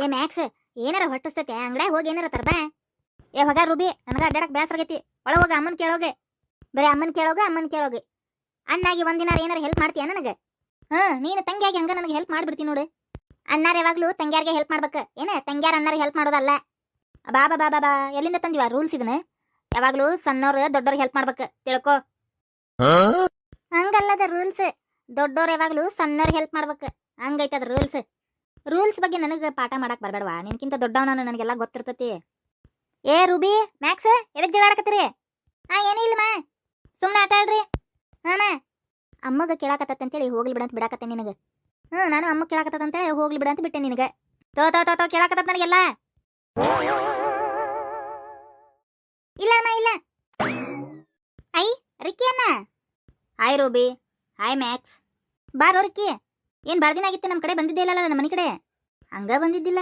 ಏ ಮ್ಯಾಕ್ಸ್ ಏನಾರ ಹೊಟ್ಟಿಸ್ತೈತೆ? ಅಂಗಡ್ಯಾಗ ಹೋಗಿ ಏನಾರ ತರ್ಬಾ? ಏ ಹೊಗ ರೂಬಿ ನನಗ ಅಡ್ಡಾಡಕ್ ಬೇಸರ ಆಗೈತಿ. ಒಳ ಹೋಗ ಅಮ್ಮನ್ ಕೇಳೋಗೆ. ಬರೀ ಅಮ್ಮನ್ ಕೇಳೋಗ ಅಮ್ಮನ್ ಕೇಳೋಗೆ. ಅಣ್ಣಾಗಿ ಒಂದಿನ ಏನಾರ ಹೆಲ್ಪ್ ಮಾಡ್ತೀಯ ನನಗೆ? ಹಾ ನೀನು ತಂಗಿಯಾಗಿ ಹಂಗ ನನಗೆ ಹೆಲ್ಪ್ ಮಾಡ್ಬಿಡ್ತೀನಿ ನೋಡು. ಅಣ್ಣಾರ ಯಾವಾಗ್ಲೂ ತಂಗ್ಯಾರ್ಗೆ ಹೆಲ್ಪ್ ಮಾಡ್ಬೇಕು. ಏನ ತಂಗ್ಯಾರ ಅಣ್ಣಾರ ಹೆಲ್ಪ್ ಮಾಡೋದಲ್ಲ. ಬಾ ಬಾ ಬಾ ಬಾ ಬಾ. ಎಲ್ಲಿಂದ ತಂದಿವ? ರೂಲ್ಸ್ ಇದನ್ನ? ಯಾವಾಗ್ಲೂ ಸಣ್ಣವ್ರು ದೊಡ್ಡವ್ರಿಗೆ ಹೆಲ್ಪ್ ಮಾಡ್ಬೇಕು. ತಿಳ್ಕೊ. ಹಂಗಲ್ಲದ ರೂಲ್ಸ್ ದೊಡ್ಡವ್ರು ಯಾವಾಗ್ಲೂ ಸಣ್ಣವ್ರಿಗೆ ಹೆಲ್ಪ್ ಮಾಡ್ಬೇಕು. ಹಂಗೈತದ ರೂಲ್ಸ್ ರೂಲ್ಸ್ ಬಗ್ಗೆ ನನಗೆ ಪಾಠ ಮಾಡಕ್ಕೆ ಬರಬೇಡವಾ? ನಿನ್ಕಿಂತ ದೊಡ್ಡವನ ನನಗೆಲ್ಲ ಗೊತ್ತಿರ್ತತಿ. ಏ, ರೂಬಿ ಮ್ಯಾಕ್ಸ್ ಎದಕ್ ಜಗಾಡಕತ್ತೀರಿ ಹಾ ಏನಿಲ್ಲಮ್ಮ ಸುಮ್ಮನೆ ಆಟ ಆಡ್ರಿ. ಹಾಮ ಅಮ್ಮಗ ಕೇಳಾಕತ್ತಂತೇಳಿ ಹೋಗ್ಲಿ ಬಿಡಂತ ಬಿಡಾಕತ್ತೆ ನಿನಗೆ. ಹ್ಞೂ ನಾನು ಅಮ್ಮ ಕೇಳಾಕತ್ತಂತೇಳಿ ಹೋಗ್ಲಿ ಬಿಡಂತ ಬಿಟ್ಟೆ ನಿನಗೆ. ತೋ ತೋ ತೋ ತೋ ಕೇಳಾಕತ್ತ ನನಗೆಲ್ಲ. ಇಲ್ಲ, ಅಮ್ಮ, ಇಲ್ಲ. ಐ, ರಿಕ್ಕಿ ಅಣ್ಣ. Hi Ruby. ಹಾಯ್ ಮ್ಯಾಕ್ಸ್ ಬಾರೋ ರಿಕ್ಕಿ. ಏನ್ ಭಾಳ ದಿನ ಆಗಿತ್ತು ನಮ್ಮ ಕಡೆ ಬಂದಿದ್ದೇ ಇಲ್ಲಲ್ಲ ನಮ್ಮ ಮನೆ ಕಡೆ? ಹಂಗ ಬಂದಿದ್ದಿಲ್ಲ.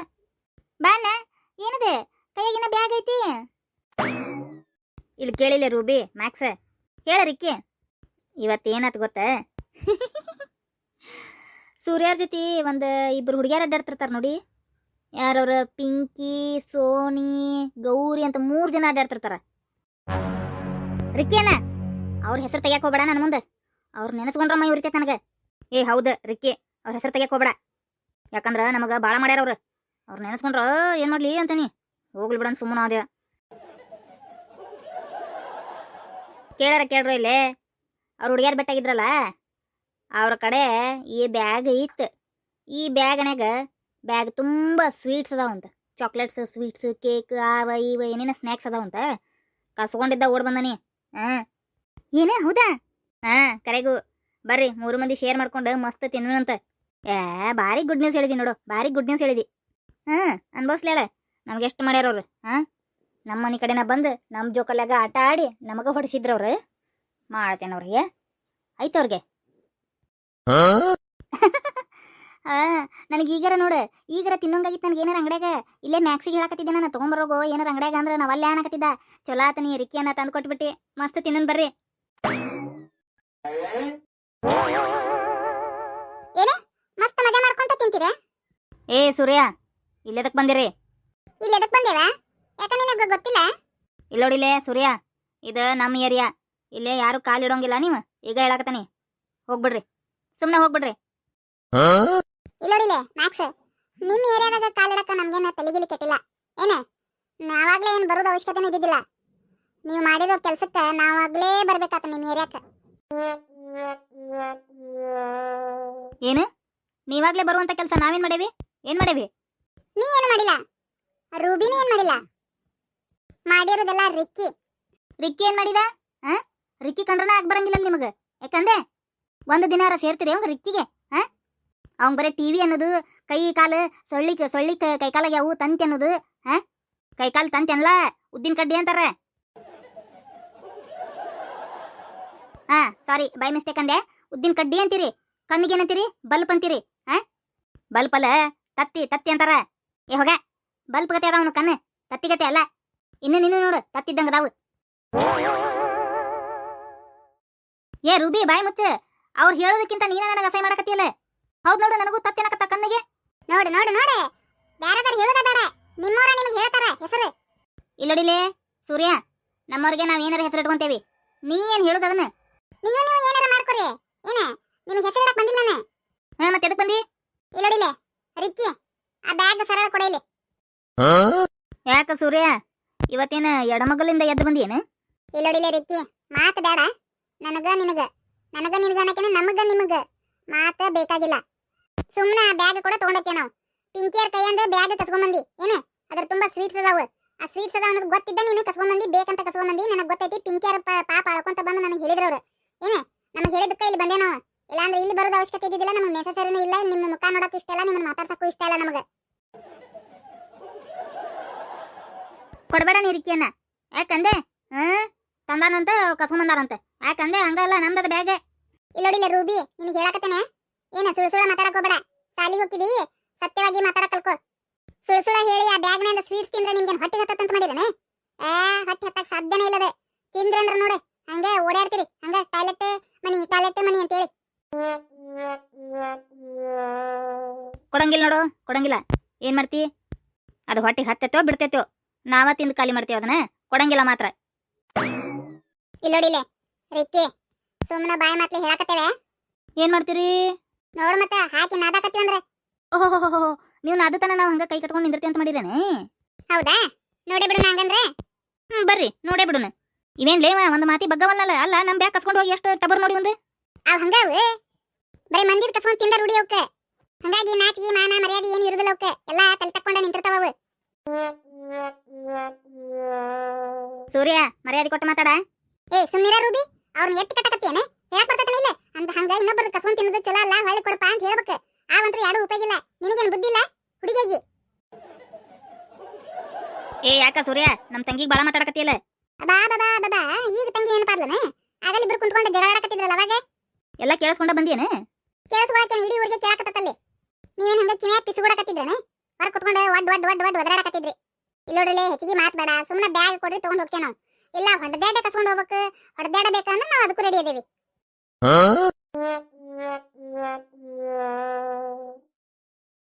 ಬಾಣ ಏನದೆ? ಕೈಯಾಗಿನ ಬ್ಯಾಗ್ ಐತಿ. ಇಲ್ಲಿ ಕೇಳಿಲ್ಲ ರೂಬಿ ಮ್ಯಾಕ್ಸ್ ಹೇಳ ರಿಕ್ಕಿ. ಇವತ್ತೇನಾತ್ ಗೊತ್ತ? ಸೂರ್ಯಾರ ಜೊತೆ ಒಂದು ಇಬ್ರು ಹುಡುಗಿಯರು ಅಡ್ಡಾಡ್ತಿರ್ತಾರ ನೋಡಿ. ಯಾರವ್ರ? ಪಿಂಕಿ, ಸೋನಿ, ಗೌರಿ ಅಂತ ಮೂರ್ ಜನ ಅಡ್ಡಾಡ್ತಿರ್ತಾರ. ರಿಕ್ಕಿಯನ್ನ ಅವ್ರ ಹೆಸರು ತೆಗಿಯಕ್ಕೆ ಹೋಗ್ಬೇಡ ನನ್ನ ಮುಂದೆ. ಅವ್ರು ನೆನೆಸ್ಕೊಂಡ್ರಮ್ಮ ಇವ್ರಿಗೆ ನನಗೆ. ಏ ಹೌದು, ರಿಕ್ಕಿ. ಅವ್ರ ಹೆಸರು ತೆಗಿಯಕ್ಕೆ ಹೋಗ್ಬೇಡ. ಯಾಕಂದ್ರೆ ನಮಗೆ ಭಾಳ ಮಾಡ್ಯಾರ ಅವ್ರು. ಅವ್ರು ನೆನೆಸ್ಕೊಂಡ್ರ ಏನು ಮಾಡ್ಲಿ? ಅಂತೀನಿ. ಹೋಗ್ಲಿ ಬಿಡನ್, ಸುಮ್ಮನ ಅದೇ ಕೇಳಾರ ಕೇಳ್ರ ಇಲ್ಲೇ. ಅವ್ರು ಹುಡುಗಿಯರ್ ಬೆಟ್ಟಾಗಿದ್ರಲ್ಲ, ಅವ್ರ ಕಡೆ ಈ ಬ್ಯಾಗ್ ಇತ್ತು. ಈ ಬ್ಯಾಗ್ನ್ಯಾಗ ಬ್ಯಾಗ್ ತುಂಬ ಸ್ವೀಟ್ಸ್ ಅದಾವಂತ ಚಾಕ್ಲೇಟ್ಸ್, ಸ್ವೀಟ್ಸ್, ಕೇಕ್ ಅವ ಇವ ಏನೇನೋ ಸ್ನ್ಯಾಕ್ಸ್ ಅದಾವಂತ ಕಸ್ಕೊಂಡಿದ್ದ ಓಡ್ ಬಂದನಿ. ಹಾ. ಏನೇ ಹೌದಾ? ಹಾಂ, ಕರೆಗೂ. ಬರ್ರಿ ಮೂರು ಮಂದಿ ಶೇರ್ ಮಾಡ್ಕೊಂಡು ಮಸ್ತ್ ತಿನ್ನುವಂತ ಏ ಭಾರಿ ಗುಡ್ ನ್ಯೂಸ್ ಹೇಳಿದಿ ನೋಡು ಭಾರಿ ಗುಡ್ ನ್ಯೂಸ್ ಹೇಳಿದಿ. ಹಾ ಅನ್ಭವಿಸ್ಲೇಳ ನಮ್ಗೆ ಎಷ್ಟು ಮಾಡ್ಯಾರ ಅವ್ರು ಹಾ? ನಮ್ಮ ಮನೆ ಕಡೆನ ಬಂದು ನಮ್ಮ ಜೋಕಲ್ಯಾಗ ಆಟ ಆಡಿ ನಮಗ ಹೊಡಿಸಿದ್ರವ್ರು. ಮಾಡ್ತೇನೆ ಅವ್ರಿಗೆ. ಐತೆ ಅವ್ರಿಗೆ. ನನಗೆ ಈಗಾರ ನೋಡು ಈಗರ ತಿನ್ನೋಂಗಾಗಿತ್ತು ನನಗೆ ಏನಾರ ಅಂಗಡ್ಯಾಗ. ಇಲ್ಲೇ ಮ್ಯಾಕ್ಸಿಗೆ ಹೇಳಕತ್ತಿದ್ದೆ ನಾನು ತೊಗೊಂಬರೋಗು ಏನಾರ ಅಂಗಡ್ಯಾಗ ಅಂದ್ರೆ ನಾವು ಅಲ್ಲೇ ಅನ್ನಕತ್ತಿದ್ದ ಚಲೋ ಆತ ನೀ ರಿಕ್ಕಿಯನ್ನ ತಂದು ಕೊಟ್ಬಿಟ್ಟಿ ಮಸ್ತ್ ತಿನ್ನನ್ ಬರ್ರಿ. ಏನ? ಮಸ್ತ್ ಮಜಾ ಮಾಡ್ಕೊಂತ ತಿಂತೀರ ಏ ಸೂರ್ಯ ಇಲ್ಲೆದಕ್ ಬಂದಿರಿ? ಇಲ್ಲೆದಕ್ ಬಂದೇವ? ಯಾಕ ನಿನಗೆ ಗೊತ್ತಿಲ್ಲ? ಇಲ್ಲೋಡಿಲೆ ಸೂರ್ಯ ಇದು ನಮ್ಮ ಏರಿಯಾ. ಇಲ್ಲೇ ಯಾರು ಕಾಲ್ ಇಡೋಂಗಿಲ್ಲ ನೀವು. ಈಗ ಹೇಳಕತ್ತಾನಿ. ಹೋಗ್ಬಿಡ್ರಿ. ಸುಮ್ಮನೆ ಹೋಗ್ಬಿಡ್ರಿ. ಇಲ್ಲೋಡಿಲೆ ಮ್ಯಾಕ್ಸ್ ನಿಮ್ಮ ಏರಿಯಾದಾಗ ಕಾಲಿಡಕ ನಮ್ಗೇನ ತಲೆಗಿಲಿ ಕೆಟ್ಟಿಲ್ಲ. ಏನ? ನಾವಾಗ್ಲೇ ಏನು ಬರೋದು ಅವಶ್ಯಕತೆ ಇದ್ದಿದ್ದಿಲ್ಲ. ನೀವು ಮಾಡಿರೋ ಕೆಲ್ಸಕ್ಕ ನಾವಾಗ್ಲೇ ಬರ್ಬೇಕಾತ ನಿಮ್ಮ ಏರಿಯಾಕ ನೀವಾಗ್ಲೇ ಬರುವಂತ ಕೆಲಸ ನಾವೇನ್ ಮಾಡೇವಿ? ಏನ್ ಮಾಡೇವಿ? ನೀ ಏನು ಮಾಡಿಲ್ಲ? ರೂಬಿನಿ ಏನ್ ಮಾಡಿಲ್ಲ? ಮಾಡಿರೋದೆಲ್ಲ ರಿಕ್ಕಿ. ರಿಕ್ಕಿ ಏನ್ ಮಾಡಿದ? ಆ ರಿಕ್ಕಿ ಕಂಡ್ರನ ಆಗ್ ಬರಂಗಿಲ್ಲ ನಿಮಗ? ಯಾಕಂದ್ರೆ ಒಂದು ದಿನಾರ ಸೇರ್ತೀರಿ ಅವಂಗ ರಿಕ್ಕಿಗೆ ಆ ಅವಂಗ ಬರೀ ಟಿವಿ ಅನ್ನೋದು ಕೈ ಕಾಲು ಸೊಳ್ಳಿ ಸೊಳ್ಳಿ ಕೈ ಯಾವು ತಂತಿ ಅನ್ನೋದು ಆ ಕೈ ಕಾಲ ತಂತಿ ಅನ್ಲ? ಉದ್ದಿನ ಕಡ್ಡಿ ಅಂತಾರ? ಹಾ ಸಾರಿ ಬೈ ಮಿಸ್ಟೇಕ್ ಅಂದೆ. ಉದ್ದಿನ ಕಡ್ಡಿ ಅಂತೀರಿ ಕಣ್ಣಿಗೆ ಏನಂತೀರಿ ಬಲ್ಪ್ ಅಂತೀರಿ. ಆ ಬಲ್ಪ್ ಅಲ್ಲ ತತ್ತಿ ತತ್ತಿ ಅಂತಾರ. ಏ ಹೋಗ ಬಲ್ಪ್ ಗತೆ ಅದಾವನು ಕಣ್ಣು ತತ್ತಿ ಗತೆ ಅಲ್ಲ. ಇನ್ನು ನೀನು ನೋಡು ತತ್ತಿದ್ದಂಗ ಅದಾವು. ಏ ರೂಬಿ ಬಾಯಿ ಮುಚ್ಚ. ಅವ್ರು ಹೇಳೋದಕ್ಕಿಂತ ನೀನ ನನಗೆ ಅಸಹ್ಯ ಮಾಡಕತ್ತಿಯಲ್ಲ. ಹೌದ್ ನೋಡು ನನಗೂ ತತ್ತಿನಕತ್ತ ಕಣ್ಣಿಗೆ. ನೋಡು ನೋಡು ನೋಡು. ಬ್ಯಾರದಾರ ಹೇಳೋದ ಬೇಡ. ನಿಮ್ಮವ್ರ ನಿಮಗೆ ಹೇಳ್ತಾರ ಹೆಸರು. ಇಲ್ಲಡಿಲೇ ಸೂರ್ಯ ನಮ್ಮವ್ರಿಗೆ ನಾವ್ ಏನಾರ ಹೆಸರು ಇಟ್ಕೊಂತೇವಿ. ನೀ ಏನ್ ಹೇಳುದ ಅದನ್ನ? ನೀವು ನೀವು ಏನಾರ ಮಾಡ್ಕೊರಿ. ಏನ ನಿಮ್ಗೆ ಹೆಸರು ಇಡಕ್ ಬಂದಿಲ್ಲ ನಾನು. ಹಾ ಮತ್ತೆ ಎದಕ್ ಬಂದಿ? ಇಲ್ಲಡಿಲೆ ರಿಕ್ಕಿ ಆ ಬ್ಯಾಗ್ ಸರಳ ಕೊಡ ಇಲ್ಲಿ. ಯಾಕ ಸೂರ್ಯ? ಇವತ್ತೇನ ಎಡಮಗಲಿಂದ ಎದ್ದು ಬಂದಿಯೇನ? ಇಲ್ಲಡಿಲೆ ರಿಕ್ಕಿ ಮಾತ ಬೇಡ. ನನಗ ನಿನಗ. ನನಗ ನಿನಗ ಅನ್ನಕೇನ ನಮಗ ನಿಮಗ ಮಾತ ಬೇಕಾಗಿಲ್ಲ. ಸುಮ್ಮನೆ ಬ್ಯಾಗ್ ಕೂಡ ತಗೊಂಡೋಕೆ ನಾವು. ಪಿಂಕಿಯರ್ ಕೈಯಿಂದ ಬ್ಯಾಗ್ ಕಸ್ಕೊಂಬಂದಿ. ಏನ? ಅದ್ರ ತುಂಬಾ ಸ್ವೀಟ್ಸ್ ಅದಾವ. ಆ ಸ್ವೀಟ್ಸ್ ಅದಾವ ಅನ್ನೋದು ಗೊತ್ತಿದ್ದ ನೀನು ಕಸ್ಕೊಂಬಂದಿ ಬೇಕಂತ ಕಸ್ಕೊಂಬಂದಿ. ನನಗೆ ಗೊತ್ತೈತಿ ಪಿಂಕಿಯರ್ ಪಾಪ ಅಳ್ಕೊಂತ ಬಂದು ನನಗೆ ಹೇಳಿದ್ರು ಅವ್ರು. ಏನ? ನಮಗೆ ಹೇಳಿದಕ್ಕೆ ಇಲ್ಲಿ ಬಂದೆ ನಾವು. ಇಲ್ಲಾಂದ್ರೆ ಇಲ್ಲಿ ಬರೋದು ಅವಶ್ಯಕತೆ ಇದ್ದಿದ್ದಿಲ್ಲ, ನಮಗೆ ನೆಸಸರಿನೂ ಇಲ್ಲ, ನಿಮ್ಮ ಮುಖ ನೋಡಕ್ಕೂ ಇಷ್ಟ ಇಲ್ಲ, ನಿಮ್ಮನ್ನ ಮಾತಾಡ್ಸಕ್ಕೂ ಇಷ್ಟ ಇಲ್ಲ ನಮಗೆ. ಕೊಡಬೇಡ ನೀ ರಿಕ್ಕಿಯನ್ನ. ಯಾಕಂದೆ? ಹಾ ತಂದಾನಂತ ಕಸ್ಕೊಂಬಂದಾರಂತೆ ಯಾಕಂದೆ? ಹಂಗಲ್ಲ ನಮ್ದದ ಬ್ಯಾಗ್. ಇಲ್ಲೋಡಿಲ್ಲ ರೂಬಿ, ನಿನಗೆ ಹೇಳಕತ್ತೇನೆ? ಏನ, ಸುಳ್ಳು ಸುಳ್ಳ ಮಾತಾಡಕ್ ಹೋಗ್ಬೇಡ. ಸಾಲಿಗೆ ಹೋಗಿದಿ ಸತ್ಯವಾಗಿ ಮಾತಾಡಕ್ ಕಲ್ಕೋ. ಸುಳ್ಳು ಸುಳ್ಳ ಹೇಳಿ ಆ ಬ್ಯಾಗ್ನಿಂದ ಸ್ವೀಟ್ಸ್ ತಿಂದ್ರೆ ನಿಮ್ಗೆ ಹೊಟ್ಟೆ ಹತ್ತಂತ ಮಾಡಿದನೆ? ಏ, ಹೊಟ್ಟೆ ಹತ್ತಕ್ ಸಾಧ್ಯನೇ ಇಲ್ಲದೆ. ತಿಂದ್ರೆ ಅಂದ್ರೆ ನೋಡಿ, ಹಂಗೆ ಓಡಾಡ್ತೀರಿ. ಹಂಗ ಟಾಯ್ಲೆಟ್ ಮನಿ ಟಾಯ್ಲೆಟ್ ಮನಿ ಅಂತೇಳಿ. ಕೊಡಂಗಿಲ್ಲ. ಏನ್ ಮಾಡ್ತಿ? ಅದು ಹೊಟ್ಟೆಗೆ ಹತ್ತೈತೋ ಬಿಡ್ತೈತೋ? ನಾವ ತಿಂದು ಖಾಲಿ ಮಾಡ್ತೀವಿ ಅದನ್ನ. ಕೊಡಂಗಿಲ್ಲ ಮಾತ್ರ. ಇಲ್ಲೋಡಿಲೆ ರಿಕ್ಕಿ ಸುಮ್ಮನೆ ಬಾಯಿ ಮಾತ್ಲೆ ಹೇಳಕತ್ತೇವೆ. ಏನ್ ಮಾಡ್ತೀರಿ? ನೋಡು ಮತ್ತೆ ಹಾಕಿ ನಾದಾಕತ್ತೀವಿ ಅಂದ್ರೆ. ಓಹೋ ನೀವು ನಾದತನ ನಾವು ಹಂಗ ಕೈ ಕಟ್ಕೊಂಡು ನಿಂದಿರ್ತೀವಿ ಅಂತ ಮಾಡಿರೇನೆ? ಹೌದಾ? ನೋಡಿ ಬಿಡು ಹಂಗಂದ್ರೆ ಹ್ಮ್ ಬರ್ರಿ ನೋಡೇ ಬಿಡುನ. ಇವೇನ್ ಲೇವ ಒಂದು ಮಾತಿ ಬಗ್ಗವಲ್ಲ ಅಲ್ಲ ನಮ್ ಬ್ಯಾಗ್ ಕಸ್ಕೊಂಡು ಹೋಗಿ ಎಷ್ಟು ಟಬರ್ ನೋಡಿ ಒಂದು ಅವ್ ಹಂಗಾವು ಬರೀ ಮಂದಿರ್ ಕಸ್ಕೊಂಡ್ ತಿಂದ ರೂಢಿ ಅವಕ್ಕೆ ಹಂಗಾಗಿ ನಾಚಿಗೆ ಮಾನ ಮರ್ಯಾದೆ ಏನು ಇರುದಿಲ್ಲ ಅವಕ್ಕೆ ಎಲ್ಲ ತಲೆ ತಕ್ಕೊಂಡ ನಿಂತಿರ್ತಾವ ಅವು. ಸೂರ್ಯ ಮರ್ಯಾದೆ ಕೊಟ್ಟು ಮಾತಾಡ. ಏ ಸುಮ್ನಿರ ರೂಬಿ. ಅವ್ರನ್ನ ಎತ್ತಿ ಕಟ್ಟಕತ್ತೇನೆ ಹೇಳಕ್ ಬರ್ತೈತನ ಇಲ್ಲ? ಅಂತ ಹಂಗ ಇನ್ನೊಬ್ಬರ ಕಸ್ಕೊಂಡ್ ತಿನ್ನೋದು ಚಲೋ ಅಲ್ಲ ಹೊಳ್ಳಿ ಕೊಡಪ್ಪ ಅಂತ ಹೇಳ್ಬೇಕು. ಆವಂತ್ರ ಯಾರು ಉಪಯೋಗ ಇಲ್ಲ. ನಿನಗೇನು ಬುದ್ಧಿ ಇಲ್ಲ? ಹುಡುಗಿಯಾಗಿ ಏ ಯಾಕ ಸೂರ್ಯ? ನಮ್ ತಂಗಿಗೆ ಬಾಳ ಮಾತಾಡಕತ್ತಿಯಲ್ಲ. ಬಾ ಬಾ ಬಾ ಬಾ ಬಾ. ಈಗ ತಂಗಿ ನೆನಪಾರ್ಲನ ಆಗಲ್ಲ ಇಬ್ರು ಕುಂತ್ಕೊಂಡು ಜಗಳ ಆಡಕತ್ತಿದ್ರಲ್ಲ ಅವಾಗ? ಎಲ್ಲ ಕೇಳಿಸ್ಕೊಂಡ ಬಂದಿಯೇನೆ? ಕೇಳಿಸ್ಕೊಳಕ್ಕೆ ಇಡೀ ಊರಿಗೆ ಕೇಳಕತ್ತಲ್ಲಿ ನೀವೇನು ಹಂಗೆ ಕಿವಿಯ ಪಿಸುಗುಡಕತ್ತಿದ್ದೇನೆ ಹೊರ ಕುತ್ಕೊಂಡು ಒಡ್ ಒಡ್ ಒಡ್ ಒಡ್ ಒದರಾಡಕತ್ತಿದ್ರಿ. ಇಲ್ಲೋಡ್ರಲ್ಲಿ ಹೆಚ್ಚಿಗೆ ಮಾತ್ ಬೇಡ ಸುಮ್ಮನೆ ಬ್ಯಾಗ್ ಕೊಡ್ರಿ ತಗೊಂಡ್ ಹೋಗ್ತೇವೆ ನಾವು. ಇಲ್ಲ ಹೊಡೆದಾಡೆ ಕಸ್ಕೊಂಡು ಹೋಗ್ಬೇಕು. ಹೊಡೆದಾಡಬೇಕಂದ್ರೆ ನಾವು ಅದಕ್ಕೂ ರೆಡಿ ಇದೇವಿ.